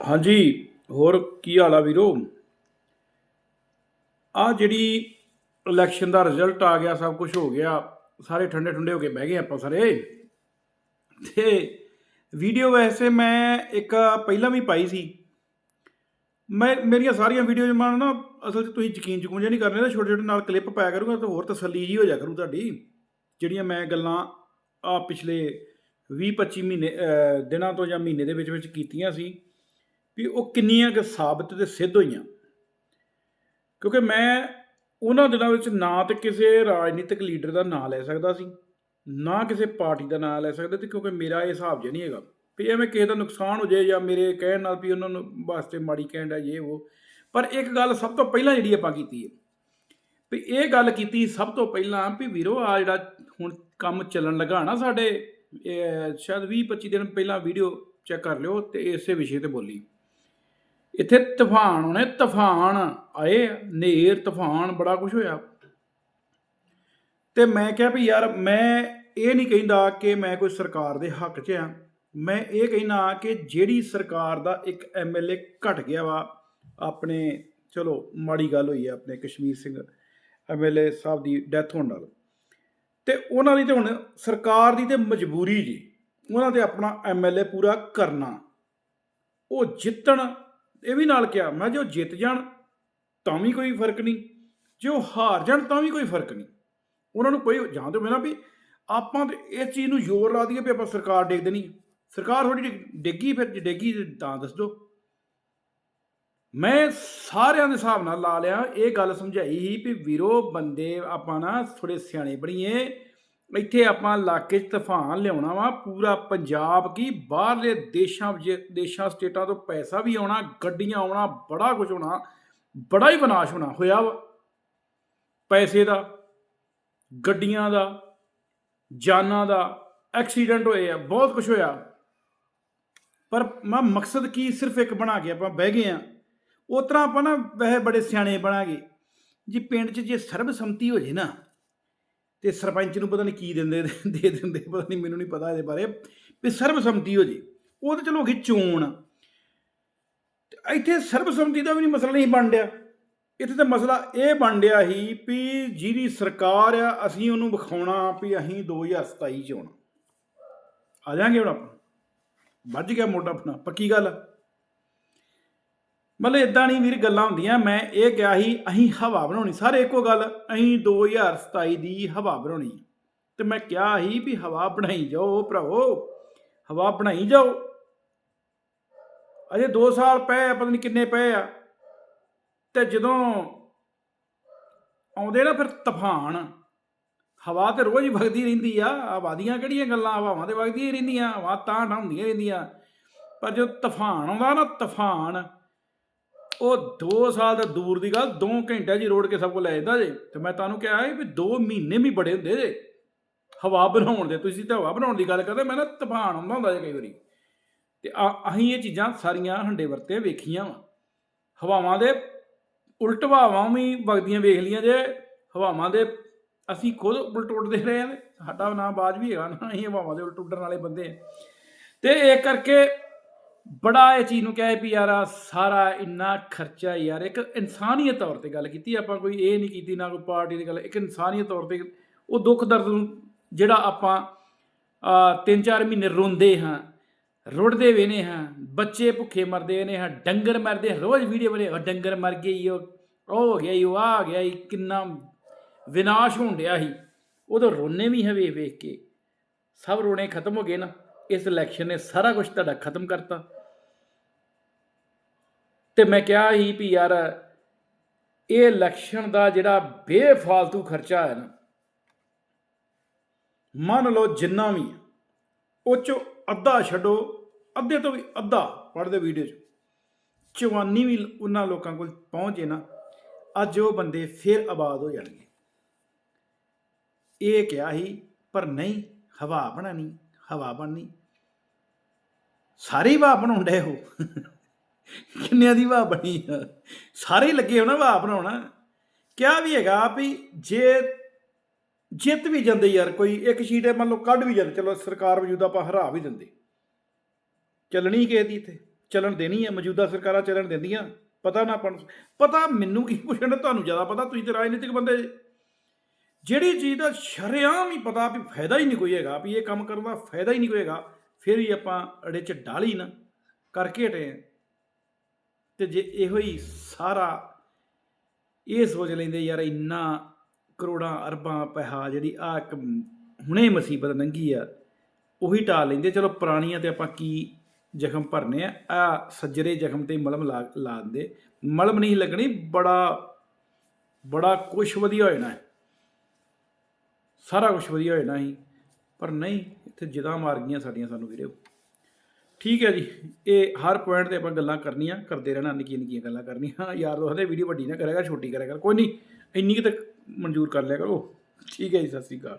ਹਾਂਜੀ, ਹੋਰ ਕੀ ਹਾਲ ਆ ਵੀਰੋ? ਆ ਜਿਹੜੀ ਇਲੈਕਸ਼ਨ ਦਾ ਰਿਜ਼ਲਟ ਆ ਗਿਆ, ਸਭ ਕੁਝ ਹੋ ਗਿਆ, ਸਾਰੇ ਠੰਡੇ ਠੰਡੇ ਹੋ ਕੇ ਬਹਿ ਗਏ ਆਪਾਂ ਸਾਰੇ। ਤੇ ਵੀਡੀਓ ਵੈਸੇ ਮੈਂ ਇੱਕ ਪਹਿਲਾਂ ਵੀ ਪਾਈ ਸੀ। ਮੈਂ, ਮੇਰੀਆਂ ਸਾਰੀਆਂ ਵੀਡੀਓ ਜਮਾਂ ਨਾ ਅਸਲ 'ਚ ਤੁਸੀਂ ਯਕੀਨ ਯਕੂਨ ਜਿਹਾ ਨਹੀਂ ਕਰਨੇ ਤਾਂ ਛੋਟੇ ਛੋਟੇ ਨਾਲ ਕਲਿੱਪ ਪਾਇਆ ਕਰੂੰਗਾ ਤਾਂ ਹੋਰ ਤਸੱਲੀ ਜੀ ਹੋ ਜਾ ਕਰੂ ਤੁਹਾਡੀ, ਜਿਹੜੀਆਂ ਮੈਂ ਗੱਲਾਂ ਆ ਪਿਛਲੇ 20 25 ਮਹੀਨੇ ਦਿਨਾਂ ਤੋਂ ਜਾਂ ਮਹੀਨੇ ਦੇ ਵਿੱਚ ਵਿੱਚ ਕੀਤੀਆਂ ਸੀ। ਵੀ ਉਹ ਕਿੰਨੀਆਂ ਕੁ ਸਾਬਤ ਤੇ ਸਿੱਧ ਹੋਈਆਂ। ਕਿਉਂਕਿ ਮੈਂ ਉਹਨਾਂ ਦਿਨਾਂ ਵਿੱਚ ਨਾ ਤੇ ਕਿਸੇ ਰਾਜਨੀਤਿਕ ਲੀਡਰ ਦਾ ਨਾਂ ਲੈ ਸਕਦਾ ਸੀ, ਨਾ ਕਿਸੇ ਪਾਰਟੀ ਦਾ ਨਾਂ ਲੈ ਸਕਦਾ ਤੇ ਕਿਉਂਕਿ ਮੇਰਾ ਇਹ ਹਿਸਾਬ ਜਿਹਾ ਨਹੀਂ ਹੈਗਾ। ਵੀ ਐਵੇਂ ਕਿਸੇ ਦਾ ਨੁਕਸਾਨ ਹੋ ਜਾਏ ਜਾਂ ਮੇਰੇ ਕਹਿਣ ਨਾਲ ਵੀ ਉਹਨਾਂ ਨੂੰ ਵਾਸਤੇ ਮਾੜੀ ਕਹਿਣ ਦਾ ਇਹ ਉਹ ਪਰ ਇੱਕ ਗੱਲ ਸਭ ਤੋਂ ਪਹਿਲਾਂ ਜਿਹੜੀ ਆਪਾਂ ਕੀਤੀ ਹੈ, ਵੀ ਇਹ ਗੱਲ ਕੀਤੀ ਸਭ ਤੋਂ ਪਹਿਲਾਂ ਵੀ ਵੀਰੋ ਆ ਜਿਹੜਾ ਹੁਣ ਕੰਮ ਚੱਲਣ ਲੱਗਾ ਨਾ ਸਾਡੇ ਸ਼ਾਇਦ 20 25 ਦਿਨ ਪਹਿਲਾਂ ਵੀਡੀਓ ਚੈੱਕ ਕਰ ਲਿਓ ਤੇ ਇਸੇ ਵਿਸ਼ੇ ਤੇ ਬੋਲੀ। ਇੱਥੇ ਤੂਫਾਨ ਹੋਣੇ, ਤੂਫਾਨ, ਆਏ ਨੇਰ, ਤੂਫਾਨ, ਬੜਾ ਕੁਝ ਹੋਇਆ। ਤੇ ਮੈਂ ਕਿਹਾ ਵੀ ਯਾਰ ਮੈਂ ਇਹ ਨਹੀਂ ਕਹਿੰਦਾ ਕਿ ਮੈਂ ਕੋਈ ਸਰਕਾਰ ਦੇ ਹੱਕ 'ਚ ਆ ਮੈਂ ਇਹ ਕਹਿਣਾ ਕਿ ਜਿਹੜੀ ਸਰਕਾਰ ਦਾ ਇੱਕ ਐਮਐਲਏ ਘਟ ਗਿਆ ਵਾ, ਆਪਣੇ, ਚਲੋ, ਮਾੜੀ ਗੱਲ ਹੋਈ ਹੈ ਆਪਣੇ ਕਸ਼ਮੀਰ ਸਿੰਘ ਐਮਐਲਏ ਸਾਹਿਬ ਦੀ ਡੈਥ ਹੋਣ ਨਾਲ। ਤੇ ਉਹਨਾਂ ਦੀ ਤੇ ਹੁਣ ਸਰਕਾਰ ਦੀ ਤੇ ਮਜਬੂਰੀ ਜੀ, ਉਹਨਾਂ ਤੇ ਆਪਣਾ ਐਮਐਲਏ ਪੂਰਾ ਕਰਨਾ। ਉਹ ਜਿੱਤਣ ਇਹ ਵੀ ਨਾਲ ਕਿਹਾ, ਮੈਂ ਜੋ ਜਿੱਤ ਜਾਣ, ਤਾਂ ਵੀ ਕੋਈ ਫ਼ਰਕ ਨਹੀਂ। ਜੇ ਉਹ ਹਾਰ ਜਾਣ, ਤਾਂ ਵੀ ਕੋਈ ਫ਼ਰਕ ਨਹੀਂ। ਉਹਨਾਂ ਨੂੰ ਕੋਈ ਜਾਂ ਤੇ ਮੇਰਾ ਵੀ ਆਪਾਂ ਤੇ ਇਸ ਚੀਜ਼ ਨੂੰ ਜ਼ੋਰ ਲਾ ਦਈਏ ਵੀ ਆਪਾਂ ਸਰਕਾਰ ਡੇਗ ਦੇਣੀ ਸਰਕਾਰ ਥੋੜੀ ਡੇਗੀ ਫਿਰ, ਜੇ ਡੇਗੀ ਤਾਂ ਦੱਸ ਦਿਓ। ਮੈਂ ਸਾਰਿਆਂ ਦੇ ਹਿਸਾਬ ਨਾਲ ਲਾ ਲਿਆ, ਇਹ ਗੱਲ ਸਮਝਾਈ ਸੀ ਵੀ ਵੀਰੋ, ਬੰਦੇ ਆਪਾਂ ਨਾ ਥੋੜੇ ਸਿਆਣੇ ਬਣੀਏ ਇੱਥੇ ਆਪਾਂ ਇਲਾਕੇ 'ਚ ਤੂਫਾਨ ਲਿਆਉਣਾ ਵਾ, ਪੂਰਾ ਪੰਜਾਬ ਕੀ ਬਾਹਰਲੇ ਦੇਸ਼ਾਂ ਵਿੱਚ, ਦੇਸ਼ਾਂ, ਸਟੇਟਾਂ ਤੋਂ ਪੈਸਾ ਵੀ ਆਉਣਾ, ਗੱਡੀਆਂ ਆਉਣਾ, ਬੜਾ ਕੁਝ ਹੋਣਾ, ਬੜਾ ਹੀ ਵਿਨਾਸ਼ ਹੋਣਾ, ਹੋਇਆ ਵਾ। ਪੈਸੇ ਦਾ, ਗੱਡੀਆਂ ਦਾ, ਜਾਨਾਂ ਦਾ, ਐਕਸੀਡੈਂਟ ਹੋਏ ਆ, ਬਹੁਤ ਕੁਝ ਹੋਇਆ। ਪਰ ਮੈਂ ਮਕਸਦ ਕੀ ਸਿਰਫ ਇੱਕ ਬਣਾ ਕੇ ਆਪਾਂ ਬਹਿ ਗਏ ਆ। ਉਸ ਤਰ੍ਹਾਂ ਆਪਾਂ ਨਾ ਵੈਸੇ ਬੜੇ ਸਿਆਣੇ ਬਣਾ ਗਏ। ਜੀ ਪਿੰਡ 'ਚ ਜੇ ਸਰਬਸੰਮਤੀ ਹੋ ਜੇ ਨਾ ਤੇ ਸਰਪੰਚ ਨੂੰ ਪਤਾ ਨਹੀਂ ਕੀ ਦਿੰਦੇ, ਦੇ ਦਿੰਦੇ, ਪਤਾ ਨਹੀਂ ਮੈਨੂੰ ਨਹੀਂ ਪਤਾ ਇਹਦੇ ਬਾਰੇ, ਵੀ ਸਰਬਸੰਮਤੀ ਹੋ ਜੇ। ਉਹ ਤਾਂ ਚਲੋ ਹੋ ਗਈ ਚੋਣ। ਤੇ ਇੱਥੇ ਸਰਬਸੰਮਤੀ ਦਾ ਵੀ ਨਹੀਂ ਮਸਲਾ ਨਹੀਂ ਬਣ ਰਿਹਾ। ਇੱਥੇ ਤਾਂ ਮਸਲਾ ਇਹ ਬਣ ਰਿਹਾ ਸੀ ਵੀ ਜਿਹੜੀ ਸਰਕਾਰ ਆ, ਅਸੀਂ ਉਹਨੂੰ ਵਿਖਾਉਣਾ ਵੀ ਅਸੀਂ 2027 ਚ ਆਉਣਾ। ਆ ਜਾਾਂਗੇ ਹੁਣ ਆਪਾਂ। ਵੱਜ ਗਿਆ ਮੋਢਾ ਆਪਣਾ। ਪੱਕੀ ਗੱਲ ਆ। ਮਤਲਬ ਇਦਾਂ ਨਹੀਂ ਵੀਰ ਗੱਲਾਂ ਹੁੰਦੀਆਂ ਮੈਂ ਇਹ ਕਿਹਾ ਸੀ ਅਸੀਂ ਹਵਾ ਬਣਾਉਣੀ। ਸਾਰੇ ਇੱਕੋ ਗੱਲ ਅਸੀਂ 2027 ਦੀ ਹਵਾ ਬਣਾਉਣੀ। ਹੈ। ਤੇ ਮੈਂ ਕਿਹਾ ਸੀ ਵੀ ਹਵਾ ਬਣਾਈ ਜਾਓ ਭਰਾਵੋ ਹਵਾ ਬਣਾਈ ਜਾਓ। ਅਜੇ 2 ਸਾਲ ਪਏ ਆ, ਪਤਾ ਨਹੀਂ ਕਿੰਨੇ ਪਏ ਆ। ਤੇ ਜਦੋਂ ਆਉਂਦੇ ਨਾ ਫਿਰ ਤੂਫਾਨ ਹਵਾ ਤੇ ਰੋਜ਼ ਹੀ ਵਗਦੀ ਰਹਿੰਦੀ ਆ। ਆਬਾਦੀਆਂ ਕਿਹੜੀਆਂ ਗੱਲਾਂ ਹਵਾਵਾਂ ਤੇ ਵਗਦੀਆਂ ਰਹਿੰਦੀਆਂ ਹਵਾ ਤਾਂ ਨਾ ਹੁੰਦੀਆਂ ਰਹਿੰਦੀਆਂ। ਪਰ ਜਦੋਂ ਤੂਫਾਨ ਆਉਂਦਾ ਨਾ ਤੂਫਾਨ ਉਹ 2 ਸਾਲ ਦਾ ਦੂਰ ਦੀ ਗੱਲ 2 ਘੰਟਿਆਂ 'ਚ ਰੋੜ ਕੇ ਸਭ ਕੋ ਲੈ ਜਾਂਦਾ ਜੇ। ਤੇ ਮੈਂ ਤੁਹਾਨੂੰ ਕਿਹਾ ਸੀ ਵੀ 2 ਮਹੀਨੇ ਵੀ ਬੜੇ ਹੁੰਦੇ ਜੇ। ਹਵਾ ਬਣਾਉਣ ਦੇ, ਤੁਸੀਂ ਤਾਂ ਹਵਾ ਬਣਾਉਣ ਦੀ ਗੱਲ ਕਰਦੇ, ਮੈਂ ਨਾ ਤੂਫਾਨ ਆਉਂਦਾ ਹੁੰਦਾ ਜੇ ਕਈ ਵਾਰੀ। ਤੇ ਆ- ਅਸੀਂ ਇਹ ਚੀਜ਼ਾਂ ਸਾਰੀਆਂ ਹੰਡੇ ਵਰਤੇ ਵੇਖੀਆਂ ਵਾ। ਹਵਾਵਾਂ ਦੇ ਉਲਟ ਹਵਾਵਾਂ ਵੀ ਵਗਦੀਆਂ, ਵੇਖ ਲੀਆਂ ਜੇ। ਹਵਾਵਾਂ ਦੇ ਅਸੀਂ ਖੁਦ ਉਲਟ ਉੱਡਦੇ ਰਹੇ ਆ ਸਾਡਾ ਨਾਮ ਬਾਜ ਵੀ ਹੈਗਾ ਨਾ, ਅਸੀਂ ਹਵਾਵਾਂ ਦੇ ਉਲਟ ਉੱਡਣ ਵਾਲੇ ਬੰਦੇ ਆ। ਤੇ ਇਹ ਕਰਕੇ ਬੜਾ ਇਹ ਚੀਜ਼ ਨੂੰ ਕਿਹਾ ਵੀ ਯਾਰ ਆਹ ਸਾਰਾ ਇੰਨਾ ਖਰਚਾ ਯਾਰ ਇੱਕ ਇਨਸਾਨੀਅਤ ਤੌਰ ਤੇ ਗੱਲ ਕੀਤੀ ਆਪਾਂ ਕੋਈ ਇਹ ਨਹੀਂ ਕੀਤੀ ਨਾ ਕੋਈ ਪਾਰਟੀ ਦੀ ਗੱਲ ਇੱਕ ਇਨਸਾਨੀਅਤ ਤੌਰ ਤੇ ਉਹ ਦੁੱਖ ਦਰਦ ਨੂੰ ਜਿਹੜਾ ਆਪਾਂ ਤਿੰਨ ਚਾਰ ਮਹੀਨੇ ਰੋਂਦੇ ਹਾਂ ਰੁੜਦੇ ਵੇਨੇ ਹਾਂ ਬੱਚੇ ਭੁੱਖੇ ਮਰਦੇ ਨੇ ਹਾਂ ਡੰਗਰ ਮਰਦੇ ਰੋਜ਼ ਵੀਡੀਓ ਬਣੇ ਡੰਗਰ ਮਰ ਗਏ ਉਹ ਉਹ ਹੋ ਗਿਆ ਈ, ਉਹ ਆ ਗਿਆ ਈ, ਕਿੰਨਾ ਵਿਨਾਸ਼ ਹੋਣ ਡਿਆ ਸੀ। ਉਦੋਂ ਰੋਨੇ ਵੀ ਹੈ ਵੇਖ ਵੇਖ ਕੇ। ਸਭ ਰੋਣੇ ਖਤਮ ਹੋ ਗਏ ਨਾ ਇਸ ਇਲੈਕਸ਼ਨ ਨੇ ਸਾਰਾ ਕੁਝ ਤੁਹਾਡਾ ਖਤਮ ਕਰਤਾ। ਤੇ ਮੈਂ ਕਿਹਾ ਸੀ ਵੀ ਯਾਰ, ਇਹ ਇਲੈਕਸ਼ਨ ਦਾ ਜਿਹੜਾ ਬੇਫਾਲਤੂ ਖਰਚਾ ਹੈ ਨਾ, ਮੰਨ ਲਓ ਜਿੰਨਾ ਵੀ ਉਹ ਚੋਂ ਅੱਧਾ ਛੱਡੋ, ਅੱਧੇ ਤੋਂ ਵੀ ਅੱਧਾ ਪੜ੍ਹਦੇ ਵੀਡੀਓ 'ਚ। ਚਵਾਨੀ ਵੀ ਉਹਨਾਂ ਲੋਕਾਂ ਕੋਲ ਪਹੁੰਚ ਪਹੁੰਚੇ ਨਾ, ਅੱਜ ਉਹ ਬੰਦੇ ਫਿਰ ਆਬਾਦ ਹੋ ਜਾਣਗੇ। ਇਹ ਕਿਹਾ ਸੀ, ਪਰ ਨਹੀਂ, ਹਵਾ ਬਣਾਣੀ ਹਵਾ ਬਣਨੀ। ਸਾਰੇ ਹਵਾ ਬਣਾਉਂਦੇ ਹੋ। ਕਿੰਨਿਆਂ ਦੀ ਹਵਾ ਬਣੀ ਆ? ਸਾਰੇ ਲੱਗੇ ਹੋਣਾ ਨਾ ਬਣਾਉਣਾ। ਕਿਹਾ ਵੀ ਹੈਗਾ ਵੀ ਜੇ ਜਿੱਤ ਵੀ ਜਾਂਦੇ ਯਾਰ, ਕੋਈ ਇੱਕ ਸ਼ੀਟ ਮੰਨ ਲਓ ਕੱਢ ਵੀ ਜਾਂਦੇ, ਚਲੋ ਸਰਕਾਰ ਮੌਜੂਦਾ ਆਪਾਂ ਹਰਾ ਵੀ ਦਿੰਦੇ। ਚੱਲਣੀ ਕਿਸੇ ਦੀ ਇੱਥੇ? ਚੱਲਣ ਦੇਣੀ ਹੈ ਮੌਜੂਦਾ ਸਰਕਾਰਾਂ ਚੱਲਣ ਦਿੰਦੀਆਂ। ਪਤਾ ਨਾ ਆਪਾਂ ਨੂੰ, ਪਤਾ ਮੈਨੂੰ ਕੀ ਪੁੱਛਣ ਤੁਹਾਨੂੰ ਜ਼ਿਆਦਾ ਪਤਾ, ਤੁਸੀਂ ਤੇ ਰਾਜਨੀਤਿਕ ਬੰਦੇ ਜਿਹੜੀ ਚੀਜ਼ ਦਾ ਸ਼ਰੇਆਮ ਹੀ ਪਤਾ ਵੀ ਫਾਇਦਾ ਹੀ ਨਹੀਂ ਕੋਈ ਹੈਗਾ, ਵੀ ਇਹ ਕੰਮ ਕਰਨ ਦਾ ਫਾਇਦਾ ਹੀ ਨਹੀਂ ਕੋਈ ਹੈਗਾ, ਫਿਰ ਵੀ ਆਪਾਂ ਅੜੇ ਚ ਡਾਲੀ ਨਾ, ਕਰਕੇ ਹਟੇ ਹਾਂ। ਤੇ ਜੇ ਇਹੋ ਹੀ ਸਾਰਾ ਇਹ ਸੋਚ ਲੈਂਦੇ ਯਾਰ ਇੰਨਾ ਕਰੋੜਾਂ ਅਰਬਾਂ ਪੈਸਾ ਜਿਹੜੀ ਆ ਇੱਕ ਹੁਣੇ ਮੁਸੀਬਤ ਲੰਘੀ ਆ, ਉਹੀ ਟਾਲ ਲੈਂਦੇ, ਚਲੋ ਪੁਰਾਣੀਆਂ ਤੇ ਆਪਾਂ ਕੀ ਜ਼ਖਮ ਭਰਨੇ ਆ ਆ ਸੱਜਰੇ ਜ਼ਖਮ ਤੇ ਮਲਮ ਲਾ ਲਾ ਦਿੰਦੇ। ਮਲਮ ਨਹੀਂ ਲੱਗਣੀ, ਬੜਾ ਬੜਾ ਕੁਛ ਵਧੀਆ ਹੋ ਜਾਣਾ ਸਾਰਾ ਕੁਝ ਵਧੀਆ ਹੋ ਜਾਣਾ ਸੀ, ਪਰ ਨਹੀਂ, ਇੱਥੇ ਜਿਦਾ ਮਾਰ ਗਈਆਂ ਸਾਡੀਆਂ ਸਾਨੂੰ ਵੀਰੇ। ਠੀਕ ਹੈ ਜੀ। ਇਹ ਹਰ ਪੁਆਇੰਟ ਤੇ ਆਪਾਂ ਗੱਲਾਂ ਕਰਨੀਆਂ, ਕਰਦੇ ਰਹਿਣਾ, ਨਿੱਕੀਆਂ ਨਿੱਕੀਆਂ ਗੱਲਾਂ ਕਰਨੀਆਂ। ਯਾਰ ਦੋਸਤ ਦੇ ਵੀਡੀਓ ਵੱਡੀ ਨਾ ਕਰੇਗਾ ਛੋਟੀ ਕਰੇਗਾ ਕੋਈ ਨਹੀਂ, ਇੰਨੀ ਕੁ ਤੱਕ ਮਨਜ਼ੂਰ ਕਰ ਲਿਆ ਕਰੋ। ਠੀਕ ਹੈ ਜੀ, ਸਤਿ ਸ੍ਰੀ ਅਕਾਲ।